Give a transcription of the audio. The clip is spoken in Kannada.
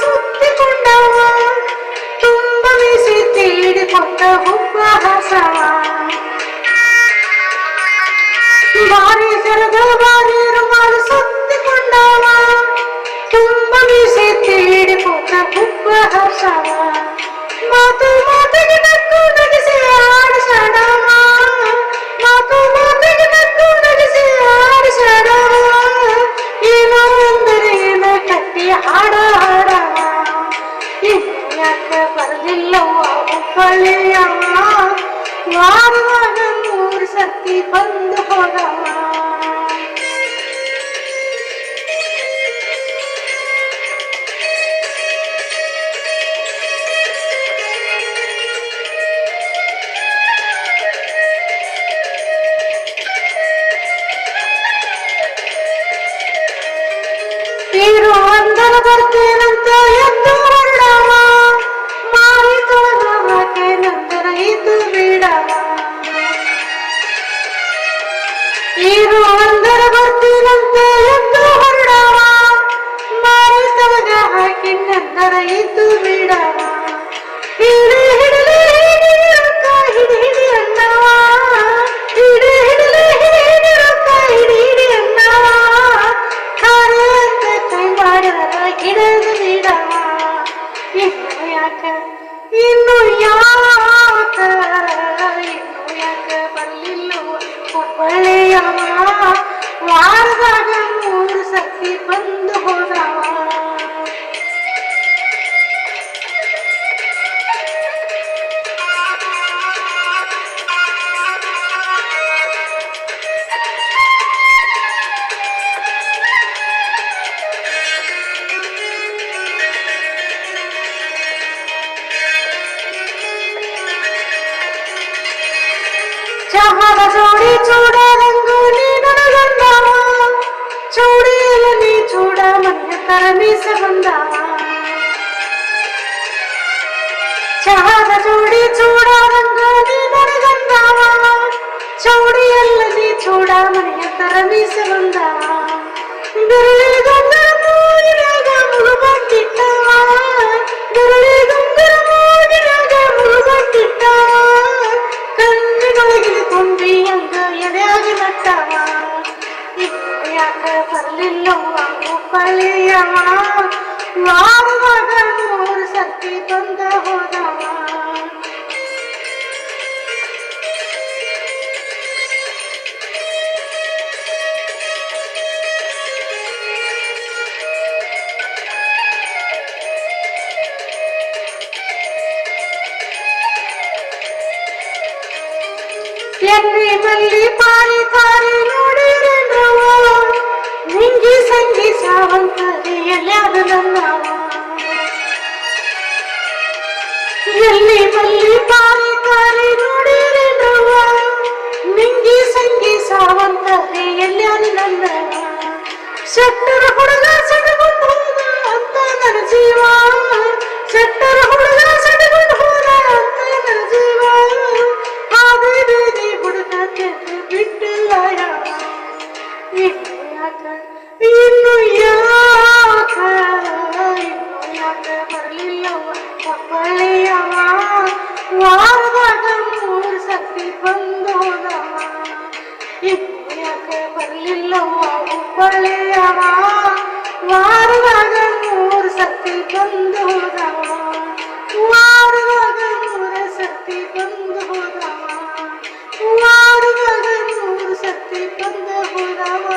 ಸುತ್ತಿಕೊಂಡವ ತುಂಬ ಮೀಸಿ ತೀಡಿಕೊಂಡ ಹುಬ್ಬ ಹಸವ ಬಾರಿ ಜರದ ಬಾರಿ ರುಮಾಲು ಸುತ್ತಿಕೊಂಡವ ತುಂಬ ಮೀಸೆ ತೀಡಿಕೊಂಡ ಹುಬ್ಬ ಹರ್ಷವ ಮಾತು ಮಾತಿಗೆ ನಕ್ಕು ನಗಿಸಿ ಆಡಿಸಡವ ಮಾತು ಮಾತಿಗೆ ನಕ್ಕು ನಗಿಸಿ ಆಡಿಸಡವ ಏನೋ ಅಂದರೆ ಕಟ್ಟಿ ಹಾಡ ಹಾಡವ. ಯಾಕೆ ಬರಲಿಲ್ಲವ ಹುಬ್ಬಳ್ಳಿಯವ ವಾರದಾಗ ಮೂರು ಸರ್ತಿ ಬಂದು ಹೋಗವ ನೀರು ಅಂದರ ಬರ್ತೇನಂತ ಇದು ಬಿಡವ. ಹಿಡಿ ಹಿಡಿ ಒಬ್ಬಳೆಯವ ವಾರದಾಗ ಮೂರು ಸತಿ ಬಂದು ಹೋದವ శ్యామల జోడి చూడ రంగు నేననుగందామా చూడేలని చూడ మధ్య తరమీసగుందామా శ్యామల జోడి చూడ రంగు నేననుగందామా చూడేలని చూడ మధ్య తరమీసగుందామా ಒಬ್ಬಳೆಯವ ವಾರದಾಗ ಮೂರು ಸರ್ತಿ ಬಂದ ಹೋದವ ಎಲ್ಲಿ ಮಲ್ಲಿ ಪಾಲಿ ತಾರಿ ನೋಡಿರೇನ್ರವ ಸಂಗಿ ಸಾವಂತರಿ ಎಲ್ಲಾದ ನನ್ನವ ಎಲ್ಲಿ ಮಲ್ಲಿ ಕಾರಿ ನೋಡಿರಿ ನವ ನಿಂಗಿ ಸಂಗಿ ಸಾವಂತರಿ ಎಲ್ಲಾದ ನನ್ನ ಶೆಟ್ಟರ ಹುಡುಗ ಸೆಟಗೊಂಡು ಹೋದ ಅಂತ ನನ್ನ ಜೀವ ಶೆಟ್ಟರ ಹುಡುಗ ಸೆಟಗೊಂಡು ಅಂತ ನನ್ನ ಜೀವ ಹಾದಿ ಬೀದಿ ಕೆಟ್ಟು ಬಿಟ್ಟಿಲ್ಲ ಇನ್ನು ಯಾಕ ಇನ್ನು ಯಾಕ ಒಳ್ಳೆಯವ ವಾರವಾಗ ಮೂರು ಸತಿ ಬಂದು ಹೋದವ ವಾರವಾಗ ಮೂರು ಸತಿ ಬಂದು ಹೋದವ ವಾರವಾಗ ಮೂರು ಸತಿ ಬಂದು ಹೋದವ